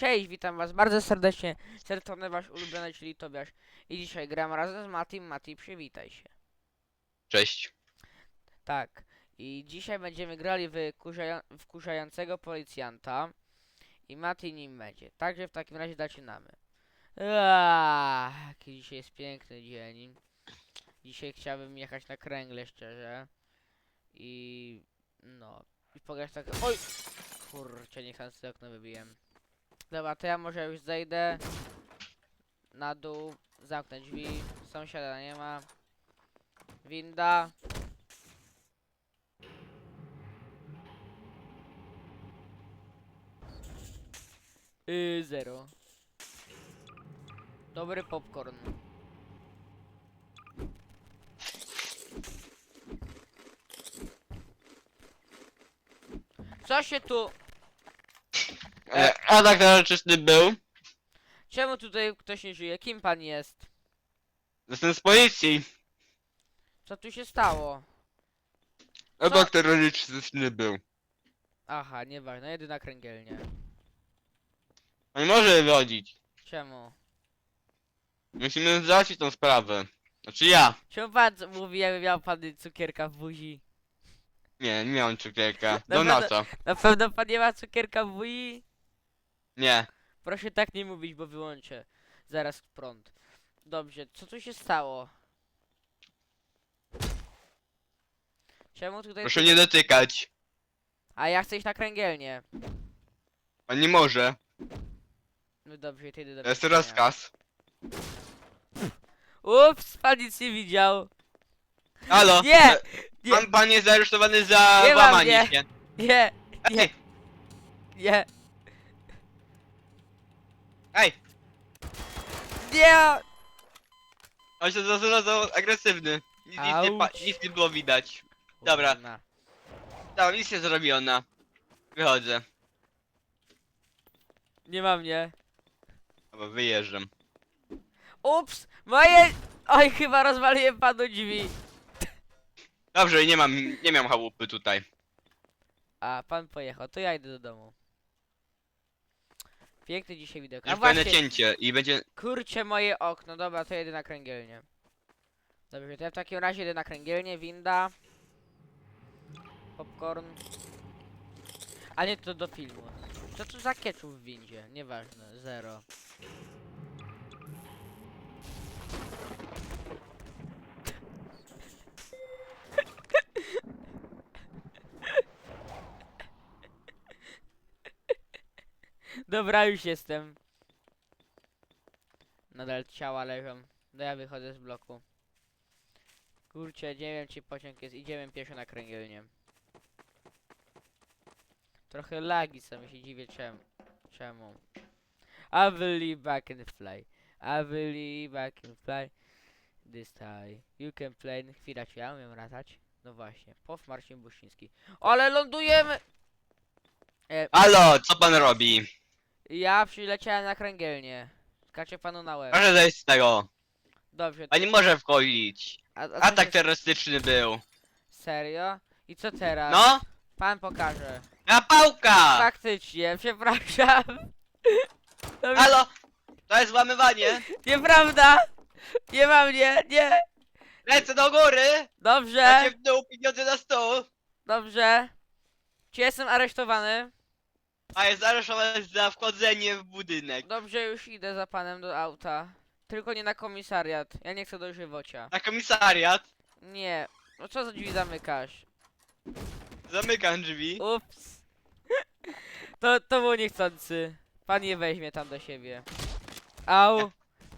Cześć, witam was bardzo serdecznie. Sertony wasz ulubiony, czyli Tobiasz. I dzisiaj gram razem z Matim. Mati, przywitaj się. Cześć. Tak. I dzisiaj będziemy grali w kurzaja wkurzającego policjanta. I Mati nim będzie. Także w takim razie zaczynamy. Aaaa, jaki dzisiaj jest piękny dzień. Dzisiaj chciałbym jechać na kręgle, szczerze. I... No. I pograć tak... Oj! Kurczę, niech sam sobie okno wybiłem. Dobra, to ja może już zejdę na dół, zamknę drzwi, sąsiada nie ma. Winda. Yy, zero. Dobry popcorn. Co się tu... E, a tak narzeczny był. Czemu tutaj ktoś nie żyje? Kim pan jest? Jestem z policji. Co tu się stało? Obok terrorystyczny był. Aha, nieważne, jedyna kręgielnia. On może wychodzić. Czemu? Musimy załatwić tą sprawę. Znaczy ja. Czemu pan mówi, jakby miał pan cukierka w buzi? Nie, nie mam cukierka. Dobra, Donata. Na pewno pan nie ma cukierka w buzi? Nie. Proszę tak nie mówić, bo wyłączę zaraz prąd. Dobrze, co tu się stało? Czemu tutaj... Proszę nie dotykać. A ja chcę iść na kręgielnię. Pan nie może. No dobrze, to idę do To jest rozkaz. Ups, pan nic nie widział. Halo. Nie! e, Nie. Pan, pan jest aresztowany za Nie mam, łamanie nie. się. Nie, nie, Ej, nie, ej. nie! On się za agresywny. Nic, nic, nie, pa, Auć. nic nie było widać. Dobra. Kurna. Tam nic nie zrobiona. Wychodzę. Nie ma mnie. Dobra, wyjeżdżam. Ups, moje... Oj, chyba rozwaliłem panu drzwi. Dobrze, nie mam, nie miałem chałupy tutaj. A, pan pojechał, to ja idę do domu. Piękny dzisiaj widok. A Już fajne właśnie, cięcie i będzie... kurczę moje okno, dobra, to jedę na kręgielnię. Dobrze, to ja w takim razie jedę na kręgielnię, winda. Popcorn. A nie, to do filmu. Co to za ketchup w windzie? Nieważne, zero. Dobra, już jestem. Nadal ciała leżą. No ja wychodzę z bloku. Kurczę, nie wiem czy pociąg jest. Idziemy pieszo na kręgielnię. Trochę lagi są, się dziwię czemu. Czemu? I believe I can fly. I believe I can fly. This time. You can play. Chwila, czy ja umiem latać? No właśnie. Pow Marcin Buszyński. Ale lądujemy! E, Halo, co pan robi? Ja przyleciałem na kręgielnię. Skaczę panu na łeb. Proszę zejść z tego. Dobrze. Pan nie może wchodzić. A, a co Atak się- terrorystyczny był. Serio? I co teraz? No? Pan pokaże. Na pałka! Faktycznie, przepraszam. Dobrze, Halo! To jest włamywanie! Nieprawda! Nie ma mnie, nie! Ręce do góry! Dobrze, Dacie w dół, pieniądze na stół! dobrze. Czy jestem aresztowany? A jest aresztowany za wchodzenie w budynek. Dobrze, już idę za panem do auta. Tylko nie na komisariat. Ja nie chcę do żywocia. Na komisariat. Nie. No co za drzwi zamykasz? Zamykam drzwi. Ups. To, to było niechcący. Pan nie weźmie tam do siebie. Au.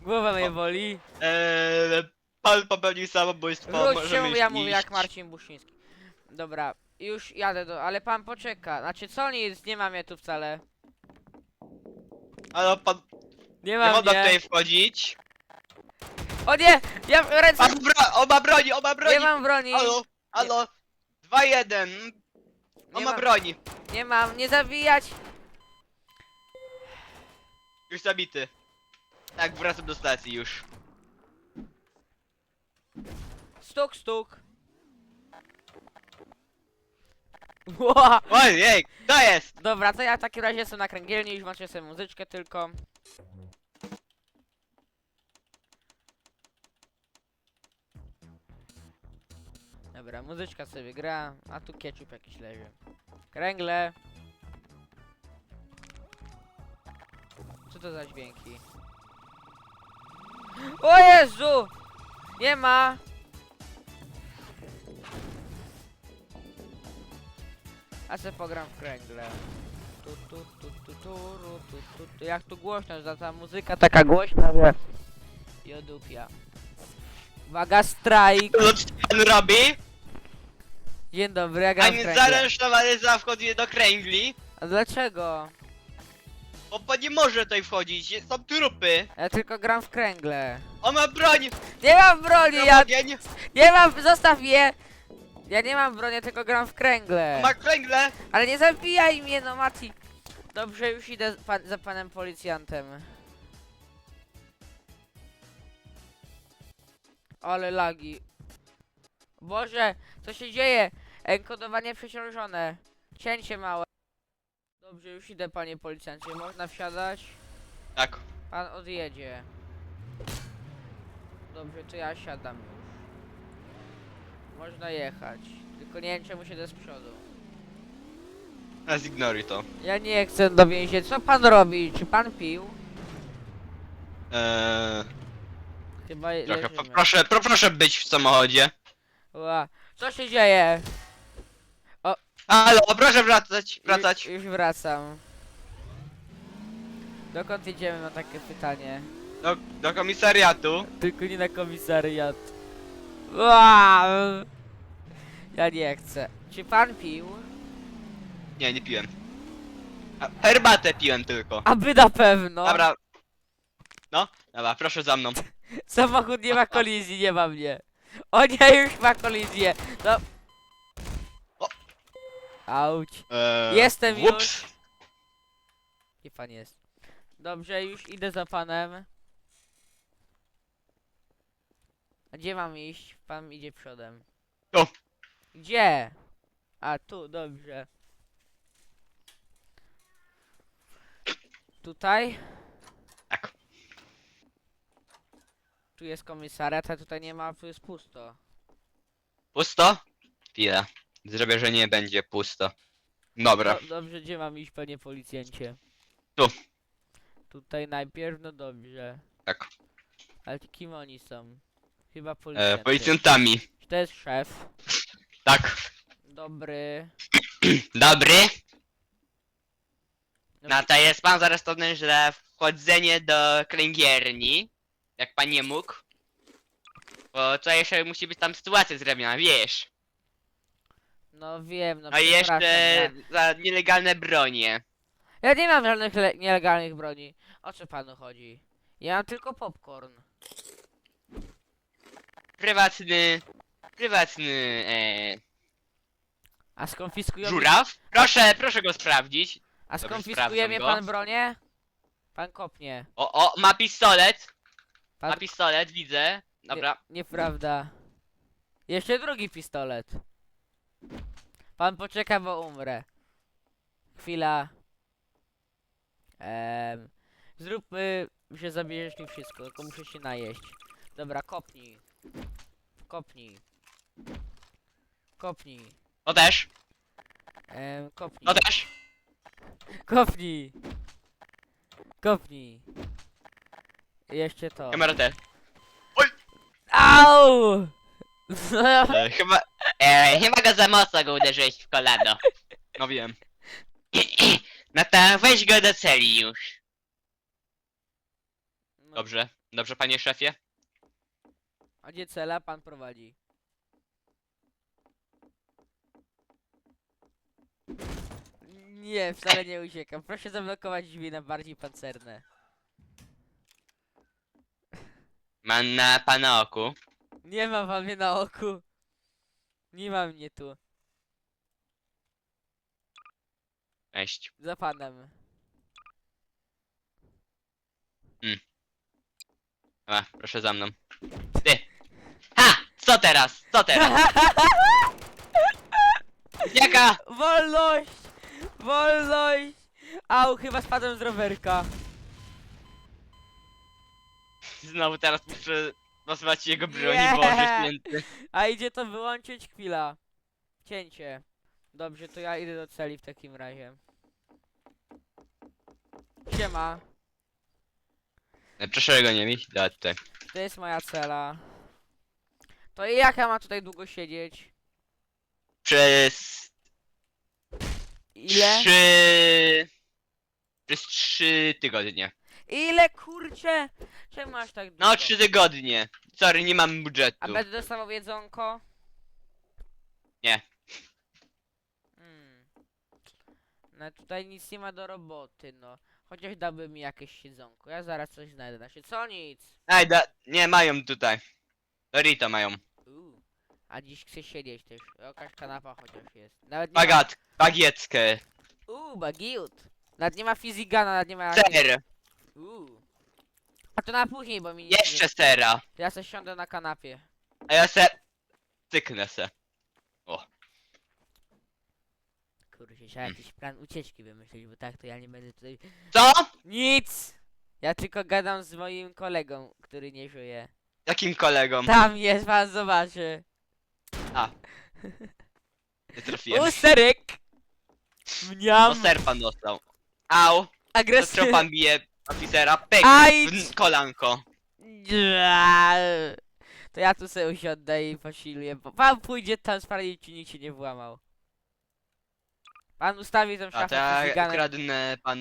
Głowa mnie boli. Eee, pan popełnił samobójstwo, Wróć się, ja iść. mówię jak Marcin Buszyński. Dobra, już jadę do... Ale pan poczeka. Znaczy co nic, nie ma mnie tu wcale. Halo, pan Nie nie ma można mnie. tutaj wchodzić. O nie! Ja ręce... Pan bro oba broni, oba broni! Nie mam broni. Halo, halo! 2-1! On Nie ma- broni. Nie mam, nie zabijać. Już zabity. Tak, wracam do stacji już. Stuk, stuk. Ła! Ojej, to jest! Dobra, to ja w takim razie jestem na kręgielni, już włączę sobie muzyczkę tylko. Dobra, muzyczka sobie gra, a tu ketchup jakiś leży. Kręgle. Co to za dźwięki? O Jezu! Nie ma! A se pogram w kręgle. Tu, tu, tu, tu, tu, ru, tu, tu, tu. Jak tu głośno, że ta muzyka taka głośna, że... Jodupia. Uwaga, strajk! Co pan robi? Dzień dobry, ja A gram w nie kręgle. zaresztowany za wchodzenie do kręgli? A dlaczego? Bo pan nie może tutaj wchodzić, są trupy. Ja tylko gram w kręgle. On ma broń! Nie mam broni, ja... ogień, Nie mam, zostaw je! Ja nie mam broni, tylko gram w kręgle. ma kręgle! Ale nie zabijaj mnie, no Mati. Dobrze, już idę z pan, za panem policjantem. Ale lagi. Boże, co się dzieje? Enkodowanie przeciążone. Cięcie małe. Dobrze, już idę panie policjancie. Można wsiadać? Tak. Pan odjedzie. Dobrze, to ja siadam już. Można jechać. Tylko nie wiem czemu siedzę z przodu. A zignoruj to. Ja nie chcę do więzienia. Co pan robi? Czy pan pił? Eee, Chyba trochę, leżymy. poproszę, poproszę być w samochodzie. Ła. Co się dzieje? Halo, proszę wracać, wracać. Już, już wracam. Dokąd idziemy? Mam takie pytanie. Do, do komisariatu. Tylko nie na komisariat. Ła. Ja nie chcę. Czy pan pił? Nie, nie piłem. A, herbatę piłem tylko. Aby na pewno. Dobra. No, dobra, proszę za mną. Samochód nie ma kolizji, nie ma mnie. O nie, już ma kolizję. No. O. Auć. Eee, Jestem ups. Gdzie pan jest? Dobrze, już idę za panem. A gdzie mam iść? Pan idzie przodem. Tu. Gdzie? A tu, dobrze. Tutaj? Tak. Tu jest komisariat, a tutaj nie ma, tu jest pusto. Pusto? Chwila. Zrobię, że nie będzie pusto. Dobra. Do, dobrze, gdzie mam iść, panie policjancie? Tu. Tutaj najpierw, no dobrze. Tak. Ale kim oni są? Chyba E, policjanty. policjantami. To jest szef? Tak. Dobry. Dobry. No, to jest pan zaresztowany, że wchodzenie do kręgierni, jak pan nie mógł, bo to jeszcze musi być tam sytuacja zrobiona, wiesz. no wiem, no A jeszcze za nielegalne bronie. Ja, ja nie mam żadnych le- nielegalnych broni. O co panu chodzi? Ja mam tylko popcorn. Prywatny, prywatny, e, A skonfiskują mi... żuraw. Proszę, proszę go sprawdzić. A skonfiskuje sprawdzam mnie go. pan bronię? Pan kopnie. O, o, ma pistolet, Pan... ma pistolet, widzę. Dobra, Nie, nieprawda. Jeszcze drugi pistolet. Pan poczeka, bo umrę. Chwila. Ehm, zróbmy, że zabierzesz mi wszystko, tylko muszę się najeść. Dobra, kopnij. Kopnij. Kopnij. to też, Ehm, kopnij. to też. Kopnij. Kopnij. Jeszcze to. Kamera też. Au! E, chyba, e, chyba go za mocno go uderzyłeś w kolano. No wiem. No to weź go do celi już. No, Dobrze, dobrze panie szefie. A gdzie cela pan prowadzi? Nie, wcale nie uciekam. Proszę zablokować drzwi na bardziej pancerne. Mam na pana oku. Nie ma pan mnie na oku. Nie ma mnie tu. Cześć. Za panem. A, proszę za mną. Ty. Ha! Co teraz? Co teraz? Ucieka! Wolność! Wolność! Au, chyba spadłem z rowerka. Znowu teraz muszę nazwać jego broni, Nie. Boże święty. A idzie to wyłączyć chwila. Cięcie. Dobrze, to ja idę do celi w takim razie. Siema, Proszę go nie mieć, dać tutaj. to jest moja cela. To i jak ja mam tutaj długo siedzieć? Przez Ile? trzy... Przez trzy tygodnie. Ile kurcze? Czemu masz tak długo? No, trzy tygodnie. Sorry, nie mam budżetu. A będę dostawał jedzonko? Nie. Hmm. No tutaj nic nie ma do roboty, no. Chociaż dałby mi jakieś jedzonko. Ja zaraz coś znajdę. Znaczy, co nic? Ej, da... nie, mają tutaj. Dorito mają. Uuu. A dziś chcę siedzieć też. Jakaś kanapa chociaż jest. Nawet nie ma... Bagat, bagieckę, Uuu, bagiut. Nawet nie ma fizigana, nawet nie ma... ser, Uuu. A to na później, bo mi... nic jeszcze nie- sera. Ja se siądę na kanapie. A ja se... Cyknę se. Kurczę, trzeba jakiś plan ucieczki wymyślić, bo tak to ja nie będę tutaj... Co? Nic! Ja tylko gadam z moim kolegą, który nie żyje. Jakim kolegom? Tam jest, pan zobaczy. Nie trafiłem. Usterek! No Mniam! ser pan dostał. Au, to Agresywny! pan bije oficera, pyk, Aj! w kolanko. To ja tu sobie usiądę i posiluję, bo pan pójdzie tam sprawdzić, czy nikt się nie włamał. Pan ustawi tą A szafę tak, fizyganem. kradnę pan,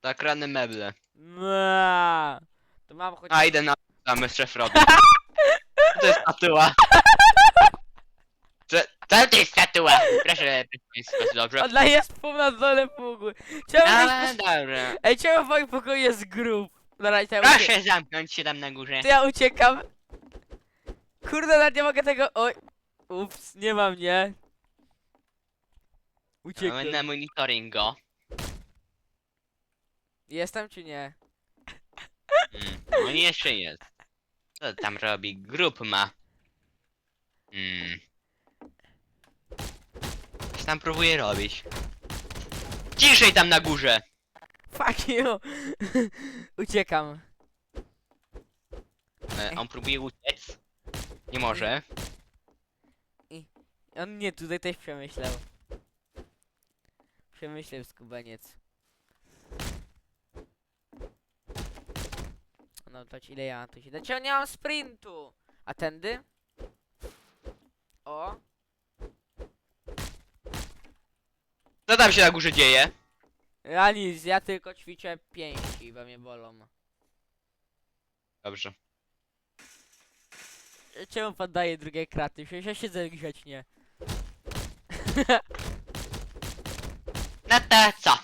tak kradnę meble. Mea. To mam choć... A idę na tam szef robi. To jest statua. Co, to jest statua? Proszę, państwa, dobrze. Ona jest pół na dole góry. Czemu A, jest... dobra. Ej, czemu w moim pokoju jest grób? Dobra, ja. Proszę zamknąć się tam na górze. to ja uciekam. Kurde, nawet nie mogę tego... Oj. Ups, nie ma mnie. Uciekłem. Mamy na monitoringo. Jestem czy nie? Mm, no i jeszcze jest. Co tam robi? Grup ma. Mm. Tam próbuje robić? Ciszej tam na górze! Fuck you. Uciekam. E, on próbuje uciec. Nie może. On nie, tutaj też przemyślał. Przemyślał skubaniec. No to ile ja mam tu się dać? Ja nie mam sprintu! A tędy? O! Co tam się na górze dzieje? Ja nic, ja tylko ćwiczę pięści, bo mnie bolą. Dobrze. Czemu pan daje drugie kraty? Przecież ja siedzę grzecznie. No to co?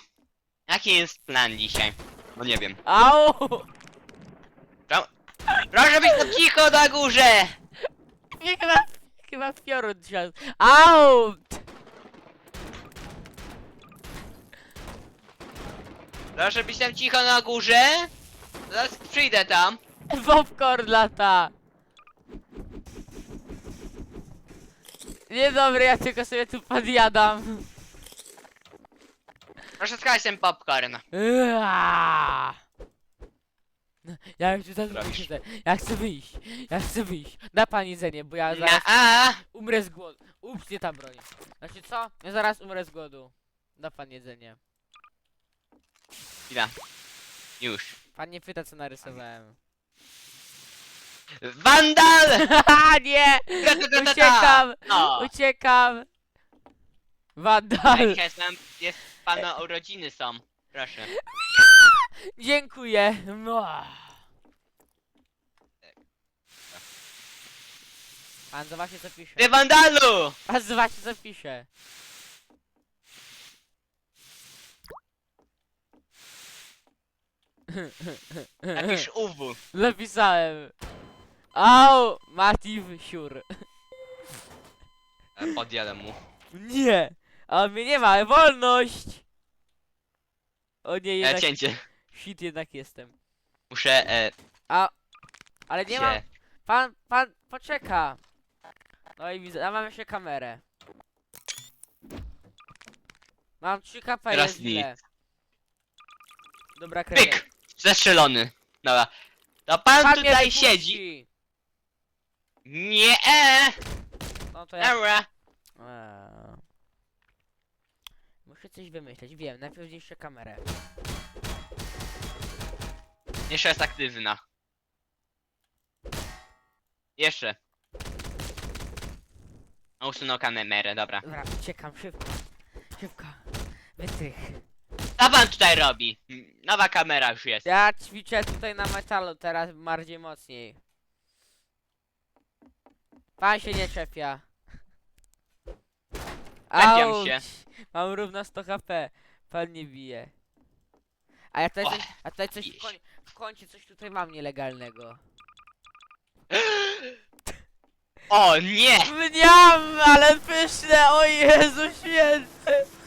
Jaki jest plan dzisiaj? No nie wiem. Au! Proszę być tam cicho na górze! Nie, chyba, chyba piorun trzasł. Au! Proszę być tam cicho na górze! Zaraz przyjdę tam. Popcorn lata! Nie dobry, ja tylko sobie tu podjadam. Proszę skać ten popcorn. Uaa! No, Ja już tutaj wyjdę. Ja chcę wyjść. Ja chcę wyjść. Da pan jedzenie, bo ja Na zaraz a! umrę z głodu. Ups, nie ta broń. Znaczy co? Ja zaraz umrę z głodu. Da pan jedzenie. Chwila. Już. Pan nie pyta co narysowałem. Wandal! Haha, nie! Ta, ta, ta, ta, ta. Uciekam! No. Uciekam! Wandal! Jest, pana urodziny są. Proszę. Dziękuję. Mua. Pan zobaczy co pisze. Ty wandalu! Pan zobaczy co pisze. Jakiś uwu. Napisałem. Au! Mativ siur. E, Podjadę mu. Nie! A mnie nie ma, wolność! O nie, E, jednak... cięcie. Shit, jednak jestem. Muszę e, A... Ale nie się... mam... Pan, pan, poczeka. No i widzę, ja mam jeszcze kamerę. Mam 3 kp, Teraz jest źle. nic. Dobra, kredę. Zestrzelony. Dobra. To pan, Pan mnie tutaj wypuści. siedzi. Nie, e, No to ja... dobra. Eee. Muszę coś wymyśleć, wiem, najpierw zniszczę kamerę. Jeszcze jest aktywna. Jeszcze. O, Usunął kamerę, dobra. Dobra, uciekam, szybko. Szybko. Wytrych. Co pan tutaj robi? Nowa kamera już jest. Ja ćwiczę tutaj na metalu teraz bardziej mocniej. Pan się nie czepia. Czepiam Auć! się. Mam równo 100 HP. Pan nie bije. A ja tutaj coś, a tutaj coś w, koń, w kącie coś tutaj mam nielegalnego. O nie! Mniam, ale pyszne, o Jezu święty!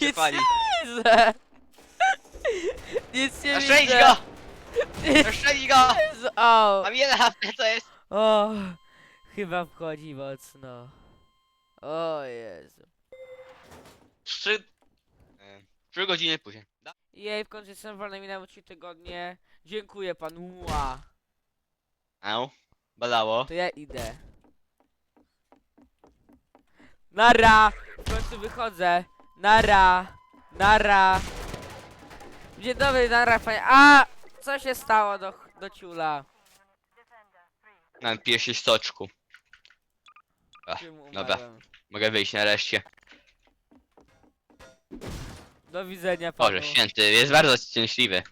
Nic nie pali. widzę! Nic nie Oszczędź widzę! go! Nic Oszczędź go! O, Mam jeden HP, to jest... o, chyba wchodzi mocno. O Jezu. Trzy... e, Trzy godziny później. Da- Jej, w końcu jestem wolny na trzy tygodnie. Dziękuję panu. Mua. Au. Bolało. To ja idę. Nara! W końcu wychodzę. Nara! Nara! Dzień dobry, nara, panie. A! Co się stało do, do ciula? Napiję się soczku. Ach, Czym dobra. Mogę wyjść nareszcie. Do widzenia, panu. Boże święty, jest bardzo szczęśliwy.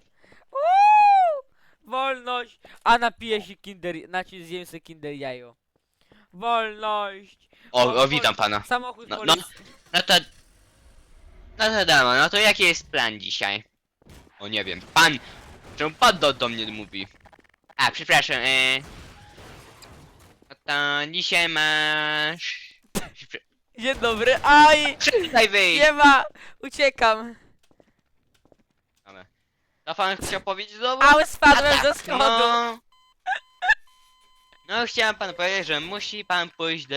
Uuu! Wolność! A napiję się kinder, znaczy zjem sobie kinder jajo. Wolność! O, o witam pana. Samochód No, no. policji. No to... No to damo, no to jaki jest plan dzisiaj? O nie wiem, pan... Czemu pan do, do mnie mówi? A, przepraszam, e... No to dzisiaj masz... Prze- Dzień dobry, aj! Przestań wyjść! Nie ma! Uciekam! To pan chciał powiedzieć znowu? Ały spadłem A ze schodu! No... no chciałem panu powiedzieć, że musi pan pójść do...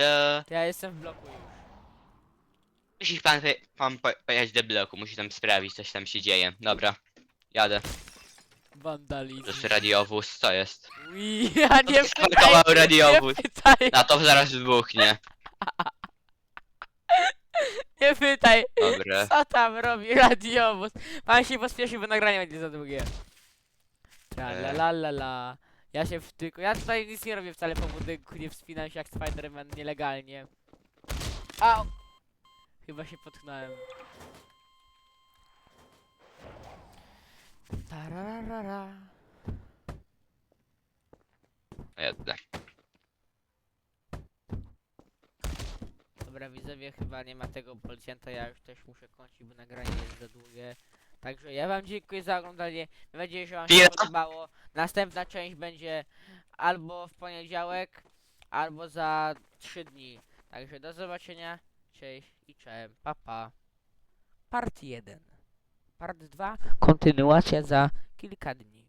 Ja jestem w bloku już. Musi pan, pan po- pojechać do bloku, musi tam sprawić, coś tam się dzieje. Dobra. Jadę. To Wandalizm. jest radiowóz, co jest? Ui, ja nie pytaj, radiowóz. nie pytaj, Na to zaraz wybuchnie. nie pytaj. Dobra. Co tam robi radiowóz? Pan się pospieszył, bo nagranie będzie za długie. Tra la la la la. Ja się wtyku. Ja tutaj nic nie robię wcale po budynku, nie wspinam się jak Spider-Man nielegalnie. Au! Chyba się potknąłem. Tararara. Tutaj. Dobra widzowie, chyba nie ma tego policjanta, ja już też muszę kończyć, bo nagranie jest za długie. Także ja wam dziękuję za oglądanie, mam nadzieję, że wam się Chwila. podobało. Następna część będzie albo w poniedziałek, albo za 3 dni. Także do zobaczenia, cześć i cześć, pa pa. Part 1. Part 2, kontynuacja za kilka dni.